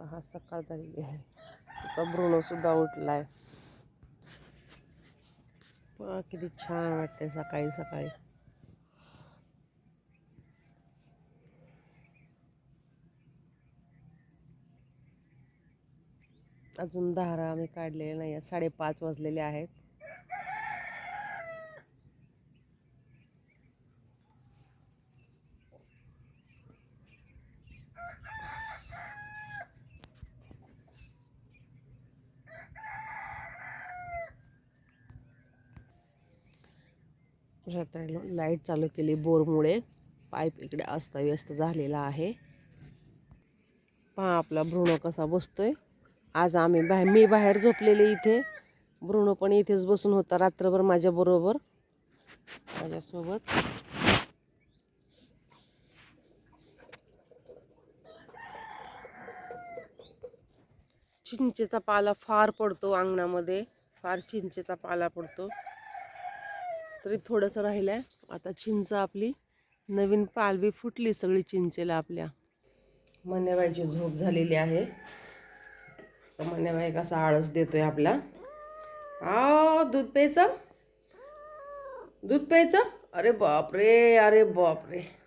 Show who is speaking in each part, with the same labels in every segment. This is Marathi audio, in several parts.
Speaker 1: पहा सकाळ झालेली आहे. त्याचा भ्रूणसुद्धा सुद्धा आहे पहा किती छान वाटते सकाळी सकाळी. अजून धारा आम्ही काढलेल्या नाही आहे साडेपाच वाजलेले आहेत. रात्रीला लाइट चालू केली बोरमुळे. पाईप इकडे अस्ताव्यस्त झालेला आहे. पहा आपला भ्रूण कसा बसतोय. आज आम्ही बाहेर मी बाहेर झोपलेले इथे. भ्रुणो पण इथेच बसून होता रात्रभर माझ्याबरोबर माझ्यासोबत. चिंचेचा पाला फार पडतो अंगणामध्ये. फार चिंचेचा पाला पडतो. तरी थोडंसं राहिलं आहे आता चिंच आपली नवीन पालवी फुटली सगळी चिंचेला आपल्या. मन्याबाईची झोप झालेली आहे. तर मन्याबाई कसा आळस देतोय आपला. आ दूध प्यायचं? दूध प्यायचं? अरे बापरे अरे बापरे.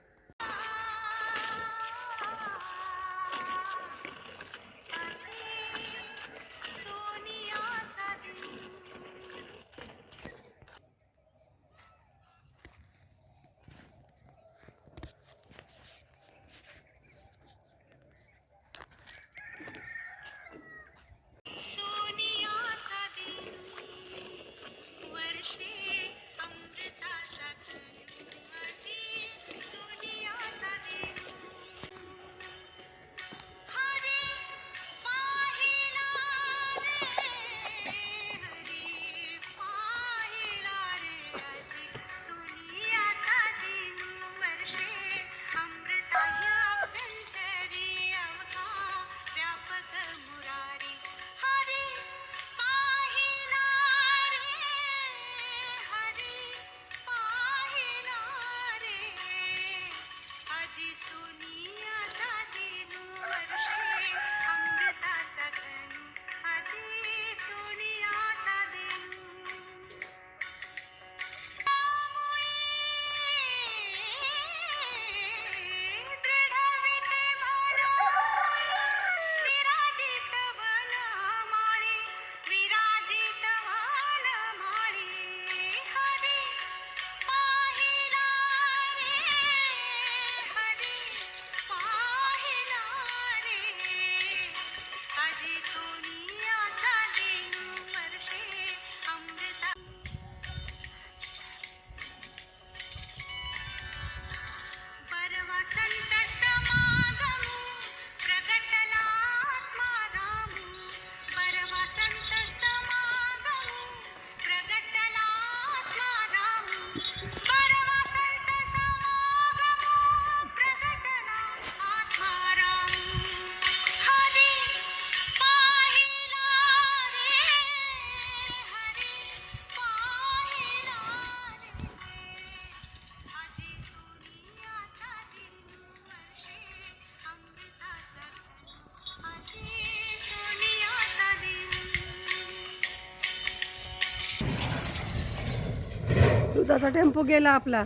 Speaker 1: दुधाचा टेम्पो गेला आपला.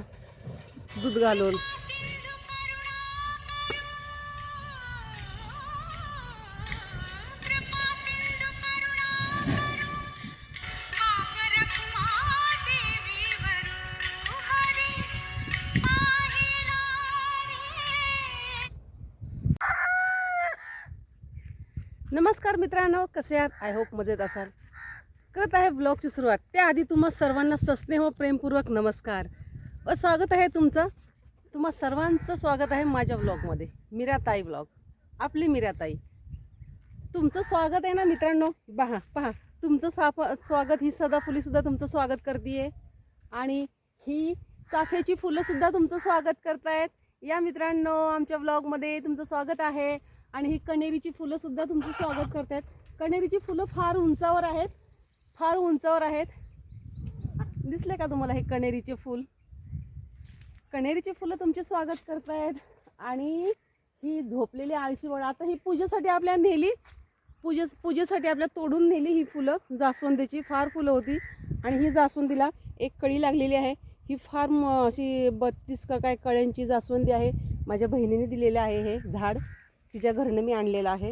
Speaker 1: दूध घालून. नमस्कार मित्रांनो कसे आहात? आय होप मजेत असाल. करत आहे ब्लॉगची सुरुवात. त्याआधी तुम्हा सर्वांना सस्नेह हो प्रेमपूर्वक नमस्कार. व स्वागत आहे तुमचं. तुम्हा सर्वांचं स्वागत आहे माझ्या ब्लॉगमध्ये. मिराताई ब्लॉग. आपली मिराताई. तुमचं स्वागत आहे ना मित्रांनो? पहा पहा. तुमचं साफ स्वागत ही सदाफुलीसुद्धा तुमचं स्वागत करते आणि ही चाफ्याची फुलंसुद्धा तुमचं स्वागत करतायत. या मित्रांनो आमच्या ब्लॉगमध्ये तुमचं स्वागत आहे. आणि ही कणेरीची फुलंसुद्धा तुमचं स्वागत करतायत. कणेरीची फुलं फार उंचावर आहेत. फार उंचावर आहेत. दिसले का तुम्हाला हे कणेरीचे फूल? कणेरीचे फुलं तुमचे स्वागत करतायत. आणि ही झोपलेली आळशी आता ही पूजेसाठी आपल्या नेली. पूजे पूजेसाठी आपल्या तोडून नेली ही फुलं जास्वंदीची. फार फुलं होती. आणि ही जास्वंदीला एक कळी लागलेली आहे. ही फार म अशी बत्तीस का काय कळ्यांची जास्वंदी आहे. माझ्या बहिणीने दिलेलं आहे हे झाड. तिच्या घरनं मी आणलेलं आहे.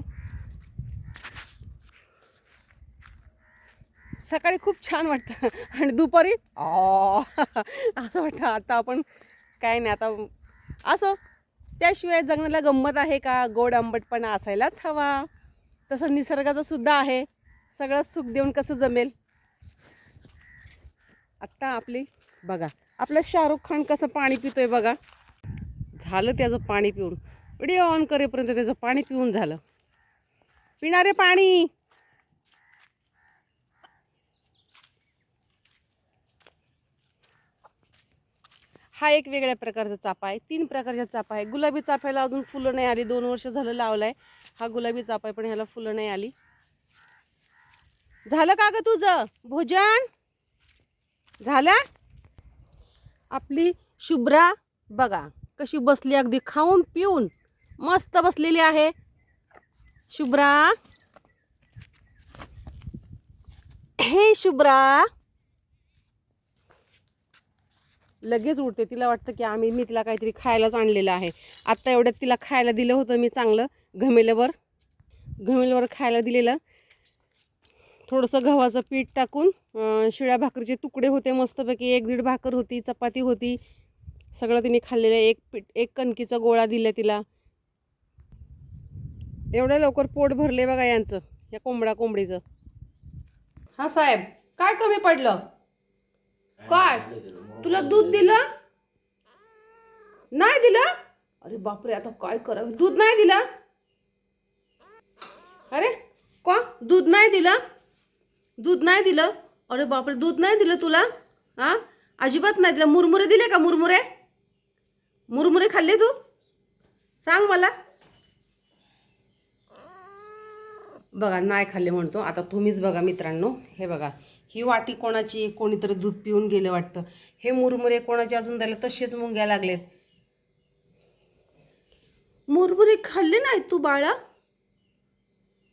Speaker 1: सकाळी खूप छान वाटतं. आणि दुपारी? असं वाटतं आता आपण काय नाही आता असो. त्याशिवाय जगण्याला गंमत आहे का? गोड आंबटपणा असायलाच हवा. तसं निसर्गाचं सुद्धा आहे. सगळं सुख देऊन कसं जमेल? आत्ता आपली बघा आपलं शाहरुख खान कसं पाणी पितोय बघा. झालं त्याचं पाणी पिऊन. व्हिडिओ ऑन करेपर्यंत त्याचं पाणी पिऊन झालं. पिणारे पाणी! हा एक वेगळ्या प्रकारचा चाफा आहे. तीन प्रकारचा चाफा आहे. गुलाबी चाफ्याला अजून फुलं नाही आली. दोन वर्ष झालं लावलाय. हा गुलाबी चाफा आहे पण ह्याला फुलं नाही आली. झालं का ग तुझं? भोजन? झालं? आपली शुभ्रा बघा कशी बसली अगदी खाऊन पिऊन मस्त बसलेली आहे. शुभ्रा. हे शुभ्रा लगेच उठते तिला वाटतं की आम्ही मी तिला काहीतरी खायलाच आणलेलं आहे. आत्ता एवढ्यात तिला खायला दिलं होतं मी चांगलं. घमेल्यावर घमेल्यावर खायला दिलेलं. थोडंसं गव्हाचं पीठ टाकून शिळ्या भाकरीचे तुकडे होते मस्तपैकी. एक दीड भाकर होती चपाती होती. सगळं तिने खाल्लेलं. एक पीठ एक कणकीचा गोळा दिला तिला. एवढ्या लवकर पोट भरले बघा यांचं या कोंबडा कोंबडीचं. हां साहेब काय कमी पडलं? काय? तुला दूध दिलं? नाही दिलं? अरे बापरे आता काय करावं? दूध नाही दिलं? अरे का दूध नाही दिलं? दूध नाही दिलं? अरे बापरे दूध नाही दिलं तुला? हा? अजिबात नाही दिलं. मुरमुरे दिले का मुरमुरे? मुरमुरे खाल्ले तू? सांग मला. बघा नाही खाल्ले म्हणतो. आता तुम्हीच बघा मित्रांनो. हे बघा. ही वाटी कोणाची? कोणीतरी दूध पिऊन गेलं वाटतं. हे मुरमुरे कोणाचे अजून द्यायला तसेच मुंग्या लागलेत. मुरमुरे खाल्ले नाहीत तू बाळा.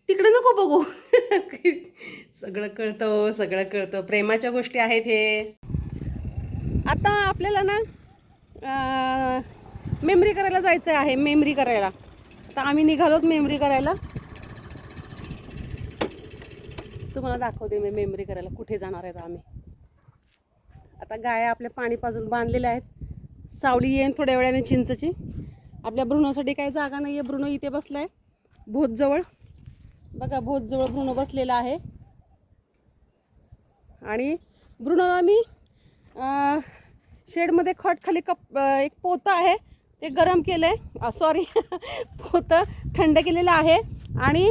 Speaker 1: तिकडे नको बघू. सगळं कळतं सगळं कळतं. प्रेमाच्या गोष्टी आहेत हे. आता आपल्याला ना मेमरी करायला जायचं आहे मेमरी करायला. आता आम्ही निघालोत मेमरी करायला. तुम्हाला दाखवते मी मेमरी करायला कुठे जाणार आहेत आम्ही. आता गाया आपल्या पाणी पाजून बांधलेल्या आहेत. सावली येईन थोड्या वेळाने चिंचची. आपल्या भ्रूणासाठी काही जागा नाही आहे भ्रूण इथे बसला आहे भोतजवळ बघा भोतजवळ भ्रूण बसलेला आहे. आणि भ्रूण आम्ही शेडमध्ये खट खाली कप एक पोतं आहे. ते गरम केलं आहे सॉरी पोतं थंड केलेलं आहे. आणि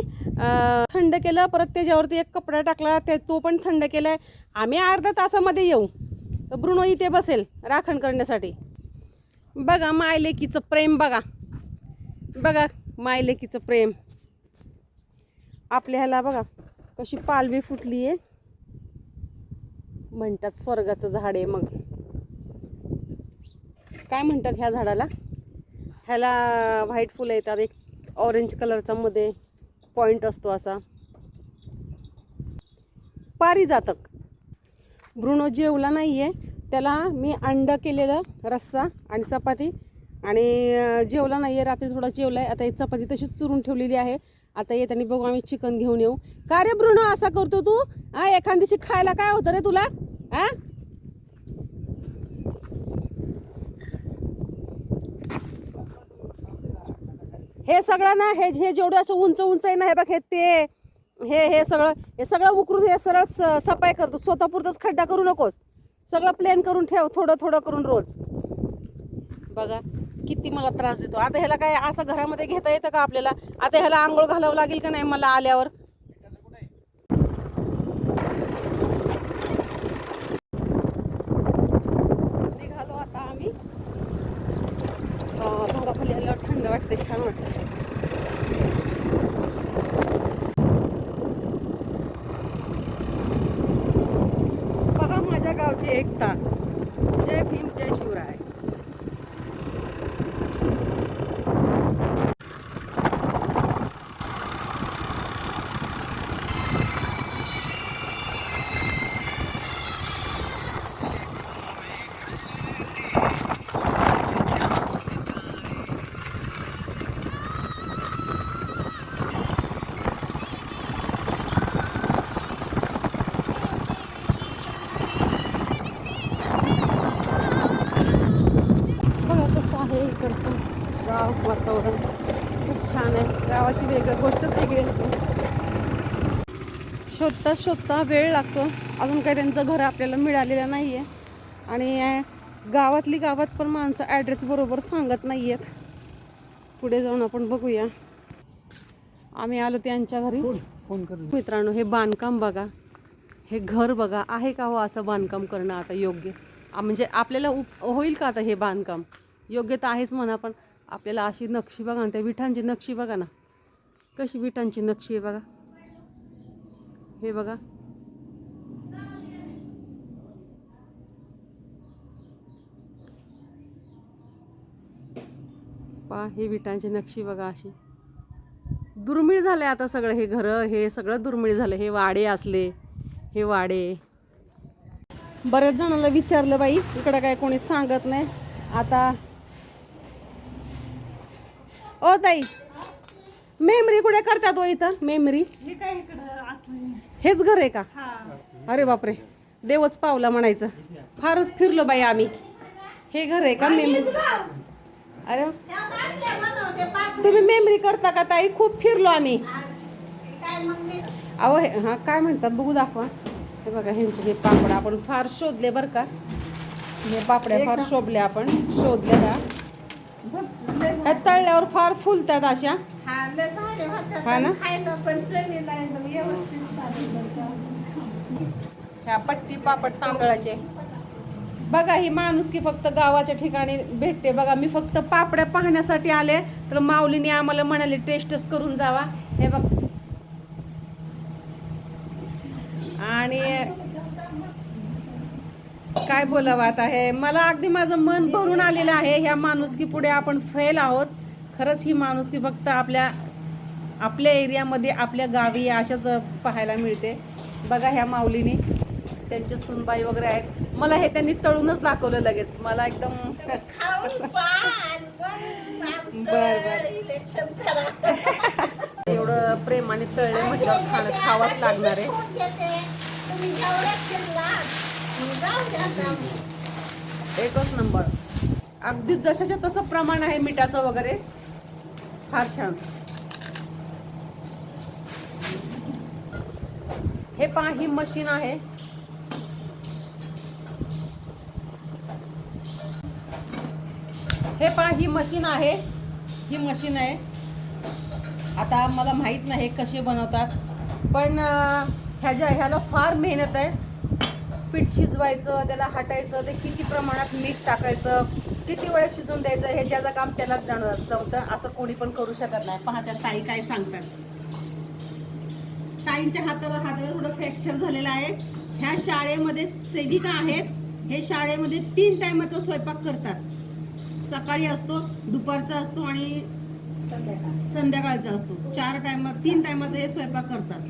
Speaker 1: थंड केलं परत त्याच्यावरती एक कपडा टाकला ते तो पण थंड केला आहे आम्ही अर्ध्या तासामध्ये येऊ. तर ब्रुणो इथे बसेल राखण करण्यासाठी. बघा मायलेकीचं प्रेम बघा. बघा मायलेकीचं प्रेम. आपल्या ह्याला बघा कशी पालवी फुटली आहे म्हणतात स्वर्गाचं झाड आहे मग. काय म्हणतात ह्या झाडाला? ह्याला व्हाईट फुलं येतात एक ऑरेंज कलरचा मध्ये. पॉइंट असतो असा. पारिजातक. ब्रुनो जेवला नाही आहे त्याला मी अंड केलेलं रस्सा आणि चपाती. आणि जेवला नाही आहे रात्री थोडा जेवला आहे आता ही चपाती तशीच चुरून ठेवलेली आहे. आता येताना बघू आम्ही चिकन घेऊन येऊ. का रे ब्रुनो असा करतो तू? हा एखाद्याशी खायला काय होतं रे तुला? हा? हे सगळं ना हे हे जेवढं असं उंच उंच आहे ना हे बघ हे ते हे हे सगळं हे सगळं उकरून हे सरळ स- सफाई करतो. स्वतःपुरतंच खड्डा करू नकोस. सगळं प्लेन करून ठेव थोडं थोडं करून रोज. बघा किती मला त्रास देतो. आता ह्याला काय असं घरामध्ये घेता येतं का आपल्याला? आता ह्याला आंघोळ घालावं लागेल का नाही मला आल्यावर निघालो आता आम्ही अं, आल्यावर थंड वाटते छान वाटतं पहा माझ्या गावची एकता शोधता शोधता वेळ लागतो. अजून काही त्यांचं घर आपल्याला मिळालेलं नाही आहे आणि गावातली गावात पण माणसं ॲड्रेस बरोबर सांगत नाही आहेत पुढे जाऊन आपण बघूया. आम्ही आलो त्यांच्या घरी.
Speaker 2: फोन कर
Speaker 1: मित्रांनो हे बांधकाम बघा. हे घर बघा. आहे का हो असं बांधकाम करणं आता योग्य? म्हणजे आपल्याला उप होईल का आता हे बांधकाम? योग्य तर आहेच म्हणा पण आपल्याला अशी नक्षी बघा ना त्या विठांची नक्षी बघा ना. कशी विठांची नक्षी आहे बघा. हे बघा. पा हे विटांची नक्षी बघा अशी. दुर्मिळ झाले आता सगळं हे घरं हे सगळं दुर्मिळ झालं. हे वाडे असले हे वाडे. बऱ्याच जणांना विचारलं बाई इकडं काय कोणी सांगत नाही. आता ओ ताई मेमरी कुठे करतात ओ इथं? मेमरी. हेच घर आहे का? अरे बापरे. देवच पावला म्हणायचं. फारच फिरलो बाई आम्ही. हे घर आहे का मेमरी अरे. तुम्ही मेमरी करता का ताई? खूप फिरलो आम्ही. अहो हे हां काय म्हणतात? बघू दाखवा. हे बघा ह्यांचे हे पापड आपण फार शोधले बरं का. हे पापड्या फार शोधले आपण. शोधले ह्या तळल्यावर फार फुलतात अशा. हा ना? ह्या पट्टी पापड तांदळाचे. बघा ही माणूस की फक्त गावाच्या ठिकाणी भेटते. बघा मी फक्त पापड्या पाहण्यासाठी आले तर माऊलीने आम्हाला म्हणाले टेस्टच करून जावा. हे बघ. आणि काय बोलावं आता हे? मला अगदी माझं मन भरून आलेलं आहे ह्या माणुसकी पुढे आपण फेल आहोत. खरंच ही माणुसकी फक्त आपल्या आपल्या एरियामध्ये आपल्या गावी अशाच पाहायला मिळते. बघा ह्या माऊलीने. त्यांच्या सुनबाई वगैरे आहेत. मला हे त्यांनी तळूनच दाखवलं लगेच. मला एकदम बर बर. एवढं प्रेमाने तळले म्हटलं खाणं खावाच लागणार आहे. एकच नंबर. अगदी जशाच्या तसं प्रमाण आहे मिठाचं वगैरे. फार छान. हे पहा ही मशीन आहे. हे पहा ही मशीन आहे. ही मशीन आहे. आता मला माहीत नाही कसे बनवतात पण ह्याच्या ह्याला फार मेहनत आहे. पीठ शिजवायचं त्याला हटायचं ते किती प्रमाणात मीठ टाकायचं किती वेळा शिजवून द्यायचं हे ज्याचं काम त्यालाच जाण जमतं असं कोणी पण करू शकत नाही. पहा त्या ताई काय सांगतात. ताईंच्या हाताला हाताला थोडं फ्रॅक्चर झालेलं आहे. ह्या शाळेमध्ये सेविका आहेत. हे शाळेमध्ये तीन टायमाचा स्वयंपाक करतात. सकाळी असतो दुपारचा असतो आणि संध्याकाळचा असतो. चार टायम तीन टायमाचा हे स्वयंपाक करतात.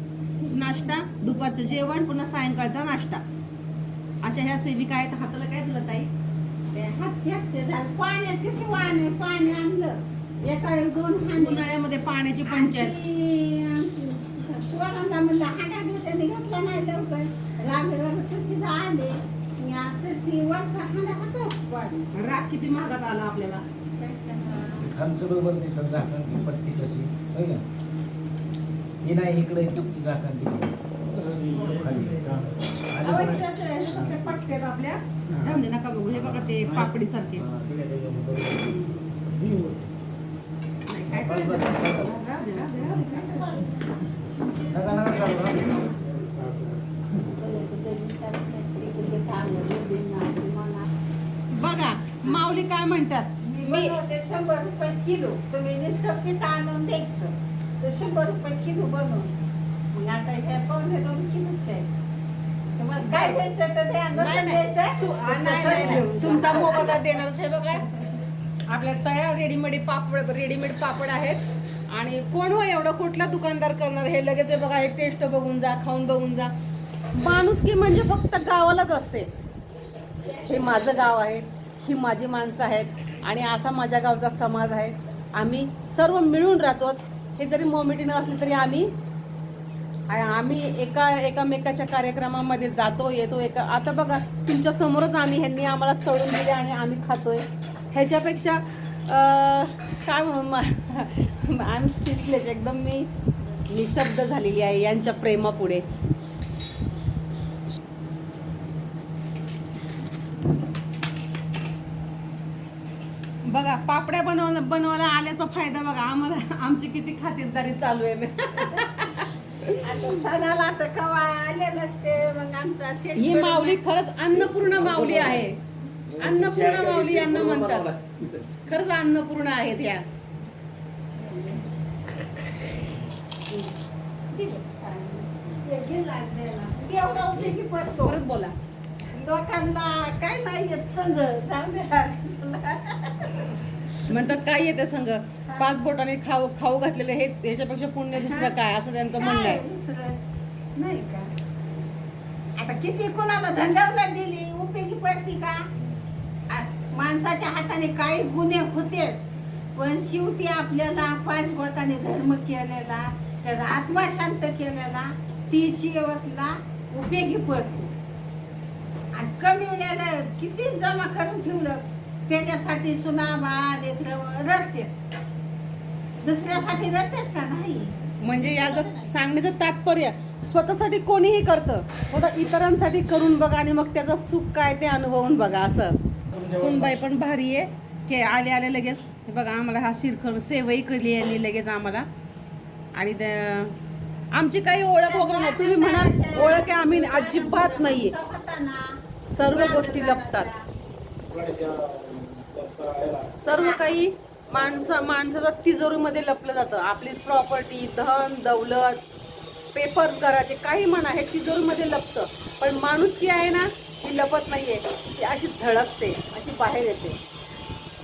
Speaker 1: नाश्ता दुपारचं जेवण पुन्हा सायंकाळचा नाश्ता. अशा ह्या सेविका आहेत. हाताला काय झालं ताई?
Speaker 3: पाण्यात कशी वाहने पाणी आणलं? एका एक दोन हांडी.
Speaker 1: उन्हाळ्यामध्ये पाण्याची पंचायत.
Speaker 3: म्हणलं हांडा त्यांनी घेतला नाही लवकर. राग राग कशी आले आता ती वरचा हांडा होता. पाणी
Speaker 1: राग किती महागात आला आपल्याला.
Speaker 2: खालचं बरोबर पट्टी कशी? होय हे नाही इकडे खाली आणि
Speaker 1: आपल्या. राहून दे नका बघू. हे बघा ते पापडी सारखे
Speaker 2: हा,
Speaker 1: काय करायचं? राहू दे, राहू दे, राहू
Speaker 2: हा.
Speaker 1: बघा माऊली काय म्हणतात?
Speaker 3: मी बनवते शंभर रुपये किलो. तुम्ही नुसतं पीठ आणून द्यायचं. तर शंभर रुपये किलो बनवून. मग आता ह्या पावणे दोन किलोचे आहे काय द्यायचं तर द्या.
Speaker 1: नाही,
Speaker 3: नसेल
Speaker 1: नाही.
Speaker 3: द्यायचं
Speaker 1: तू- आ,
Speaker 3: तर
Speaker 1: नाही,
Speaker 3: तसं
Speaker 1: नाही,
Speaker 3: घेऊन
Speaker 1: नाही.
Speaker 3: जा.
Speaker 1: तुमचा मोबदला देणारच हे बघा. आपल्या तयार रेडीमेड पापड रेडीमेड पापड आहेत. आणि कोण हो एवढं कुठला दुकानदार करणार? हे लगेच हे बघा हे टेस्ट बघून जा खाऊन बघून जा. माणुसकी म्हणजे फक्त गावालाच असते. हे माझं गाव आहे ही माझी माणसं आहेत आणि असा माझ्या गावचा समाज आहे. आम्ही सर्व मिळून राहतो. हे जरी मोमेटीनं असले तरी आम्ही आम्ही एका एकामेकाच्या कार्यक्रमामध्ये जातो येतो एका आता बघा तुमच्या समोरच आम्ही ह्यांनी आम्हाला तळून दिले आणि आम्ही खातोय. ह्याच्यापेक्षा काय म्हणू आय एम स्पीचलेस एकदम मी निशब्द झालेली आहे यांच्या प्रेमापुढे. बघा पापड्या बनव बनवायला आल्याचा फायदा बघा. आम्हाला आमची किती खातिरदारी चालू आहे.
Speaker 3: आता सणाला तर कवा आले नसते मग आमचा
Speaker 1: ही माऊली खरंच अन्नपूर्णा माऊली आहे. अन्नपूर्णा माऊली यांना म्हणतात. खरंच अन्नपूर्णा आहेत ह्या
Speaker 3: ते गेलाच द्यायला. एवढा उपयोगी पडतो
Speaker 1: परत बोला.
Speaker 3: लोकांना काय नाही येत जाऊ द्या.
Speaker 1: म्हणतात काय येते संघ? पाच बोटाने खाऊ खाऊ घातलेले हे याच्यापेक्षा पुण्य दुसरं काय असं त्यांचं म्हणणं
Speaker 3: काय
Speaker 1: आहे
Speaker 3: दुसरं? नाही का? आता किती कोणाला धंद्यावला दिली? उपयोगी पडती का? आ- माणसाच्या हाताने काही गुन्हे होते. पण शेवटी आपल्याला पाच बोटाने धर्म केलेला त्याचा आत्मा शांत केलेला ती शेवटला उपयोगी पडतो. आणि कमी वेळेला किती जमा करून ठेवलं त्याच्यासाठी सुना बाळा लेकरं रडते. दुसऱ्यासाठी जातात का? नाही.
Speaker 1: म्हणजे याचं सांगण्याचं तात्पर्य स्वतःसाठी कोणीही करतं थोडं इतरांसाठी करून बघा आणि मग त्याचं सुख काय ते अनुभवून बघा असं. सुनबाई पण भारी आहे. की आले आले लगेच. बघा आम्हाला हा शिरखळ सेवही केली आली लगेच आम्हाला. आणि आमची काही ओळख वगैरे नाही. तुम्ही म्हणाल ओळख आहे आम्ही अजिबात नाहीये. सर्व गोष्टी लपतात. सर्व काही माणसं माणसाचं तिजोरीमध्ये लपलं जातं. आपली प्रॉपर्टी धन दौलत पेपर्स घराचे काही म्हणा हे तिजोरीमध्ये लपतं. पण माणूस की आहे ना ती लपत नाही आहे ती अशी झळकते अशी बाहेर येते.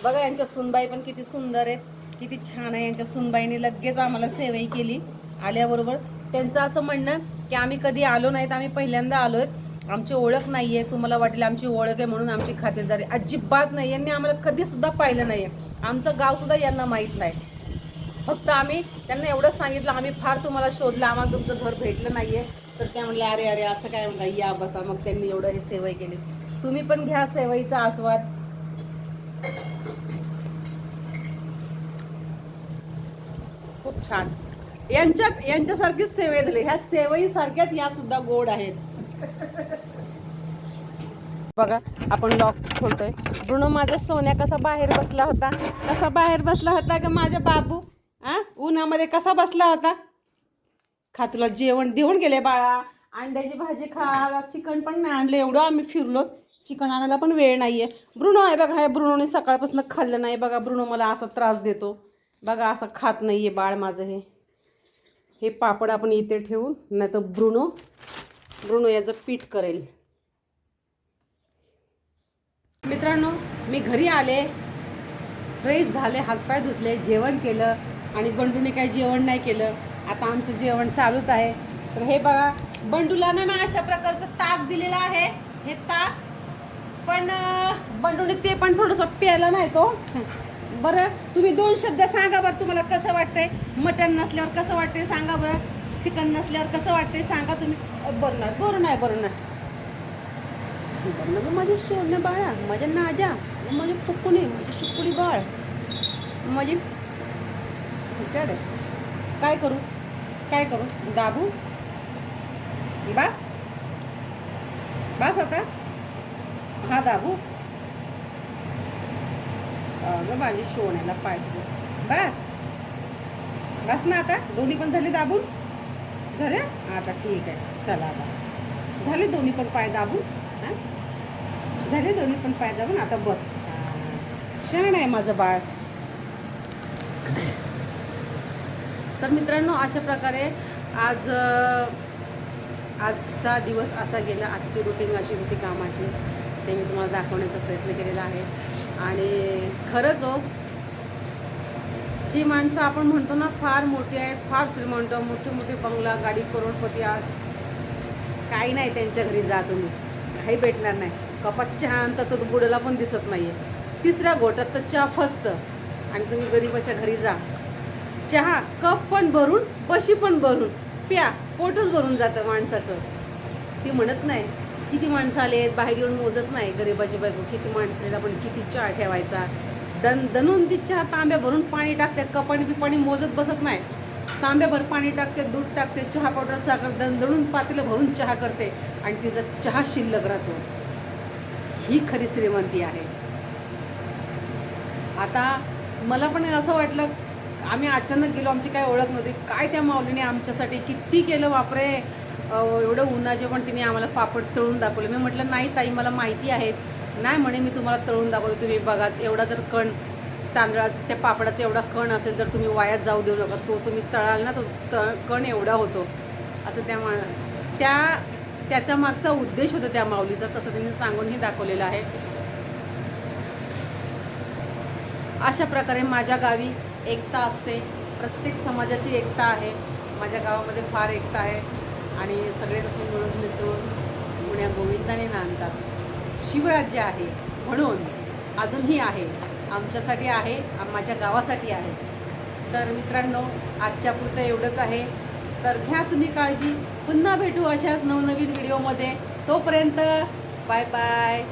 Speaker 1: बघा यांच्या सुनबाई पण किती सुंदर आहेत. किती छान आहे यांच्या सुनबाईने लगेच आम्हाला सेवाही केली आल्याबरोबर. त्यांचं असं म्हणणं की आम्ही कधी आलो नाहीत आम्ही पहिल्यांदा आलो आहेत आमची ओळख नाही आहे तुम्हाला वाटेल आमची ओळख आहे म्हणून आमची खातेदारी अजिबात नाही यांनी आम्हाला कधी सुद्धा पाहिलं नाही आहे आमचं गाव सुद्धा यांना माहीत नाही. फक्त आम्ही त्यांना एवढंच सांगितलं आम्ही फार तुम्हाला शोधलं आम्हाला तुमचं घर भेटलं नाहीये. तर त्या म्हणले अरे अरे असं काय? म्हणता या बसा. मग त्यांनी एवढं हे सेवाई केली. तुम्ही पण घ्या सेवाईचा आस्वाद. खूप छान. यांच्या यांच्यासारखीच सेवई झाली. ह्या सेवई सारख्याच या सुद्धा गोड आहेत. बघा आपण लॉक खोलतोय. ब्रुनो माझा सोन्या कसा बाहेर बसला होता? कसा बाहेर बसला होता का माझा बाबू? हा उन्हामध्ये कसा बसला होता? खा तुला जेवण देऊन गेले बाळा. अंड्याची भाजी खा चिकन पण नाही आणलं. एवढं आम्ही फिरलो. चिकन आणायला पण वेळ नाही आहे ब्रुनो आहे बघा हे ब्रुनोने सकाळपासून खाल्लं नाही. बघा ब्रुनो मला असा त्रास देतो. बघा असं खात नाही आहे बाळ माझं हे. हे पापड आपण इथे ठेवून नाही तर ब्रुनो ब्रुनो याचं पीठ करेल. मित्रांनो मी घरी आले. फ्रेश झाले हातपाय धुतले जेवण केलं आणि बंडूने काही जेवण नाही केलं. आता आमचं जेवण चालूच आहे. तर हे बघा बंडूला ना मी अशा प्रकारचं ताक दिलेलं आहे. हे ताक पण बंडूने ते पण थोडंसं प्यायला नाही तो. बरं तुम्ही दोन शब्द सांगा बरं तुम्हाला कसं वाटतंय? मटण नसल्यावर कसं वाटतंय? सांगा बरं. चिकन नसल्यावर कसं वाटतंय? सांगा तुम्ही. अं, बरं नाही बरं नाही. मग माझी बरं ना बाळा माझ्या नाजा माझे फुकुणे माझी शुकुणी बाळ माझी हुशार आहे. काय करू? काय करू? दाबू? बस. बस आता. हा दाबू. अगं माझी सोन्याला पाठवू बस. बस ना आता. दोन्ही पण झाले दाबून? झाले? आता ठीक आहे. चला आता. झाले दोन्ही पण पाय दाबून? हां? झाले दोन्ही पण पाय दाबून आता बस. छान आहे माझं बाळ. तर मित्रांनो अशा प्रकारे आज आजचा दिवस असा गेला. आजची रुटीन अशी होती कामाची. ते मी तुम्हाला दाखवण्याचा प्रयत्न केलेला आहे. आणि खरंच हो जी माणसं आपण म्हणतो ना फार मोठी आहेत फार श्रीमंत मोठे मोठे बंगला गाडी करोडपती आज. काही नाही त्यांच्या घरी जा तुम्ही. काही भेटणार नाही. कपात चहा आणता तर बुडाला पण दिसत नाही आहे तिसऱ्या घोटात तर चहा फसतं. आणि तुम्ही गरीबाच्या घरी जा. चहा कप पण भरून बशी पण भरून प्या पोटच भरून जातं माणसाचं. ती म्हणत नाही. किती माणसं आले आहेत बाहेर येऊन मोजत नाही गरीबाची बायको. किती माणसं आहेत आपण किती चहा ठेवायचा? दन दणून चहा तांब्या भरून पाणी टाकते कपाणी बिपाणी मोजत बसत नाही. तांब्याभर पाणी टाकते दूध टाकते चहा पावडर साखर दणदणून पातेलं भरून चहा करते. आणि तिचा चहा शिल्लक राहतो. ही खरी श्रीमंती आहे. आता मला पण असं वाटलं आम्ही अचानक गेलो आमची काय ओळख नव्हती. काय त्या माऊलीने आमच्यासाठी किती केलं वापरे एवढं उन्हाचे पण तिने आम्हाला पापड तळून दाखवले. मी म्हटलं नाही ताई मला माहिती आहेत नाही म्हणे मी तुम्हाला तळून दाखवतो. तुम्ही बघाच एवढा जर कण तांदळाचा त्या पापडाचा एवढा कण असेल तर तुम्ही वायात जाऊ देऊ नका. तो तुम्ही तळाल ना तो तळ कण एवढा होतो. असं त्या मा त्या त्याच्या मागचा उद्देश होता त्या माऊलीचा तसं त्यांनी सांगूनही दाखवलेलं आहे. अशा प्रकारे माझ्या गावी एकता असते. प्रत्येक समाजाची एकता आहे. माझ्या गावामध्ये फार एकता आहे. आणि सगळेच असे मिळून मिसळून गुण्या गोविंदाने नांदतात. शिवराज्य आहे म्हणून अजूनही आहे. आमच्यासाठी आहे माझ्या गावासाठी आहे. तर मित्रांनो आजच्या पुरतं एवढंच आहे. तर घ्या तुम्ही काळजी. पुन्हा भेटू अशाच नवनवीन व्हिडिओमध्ये. तोपर्यंत बाय बाय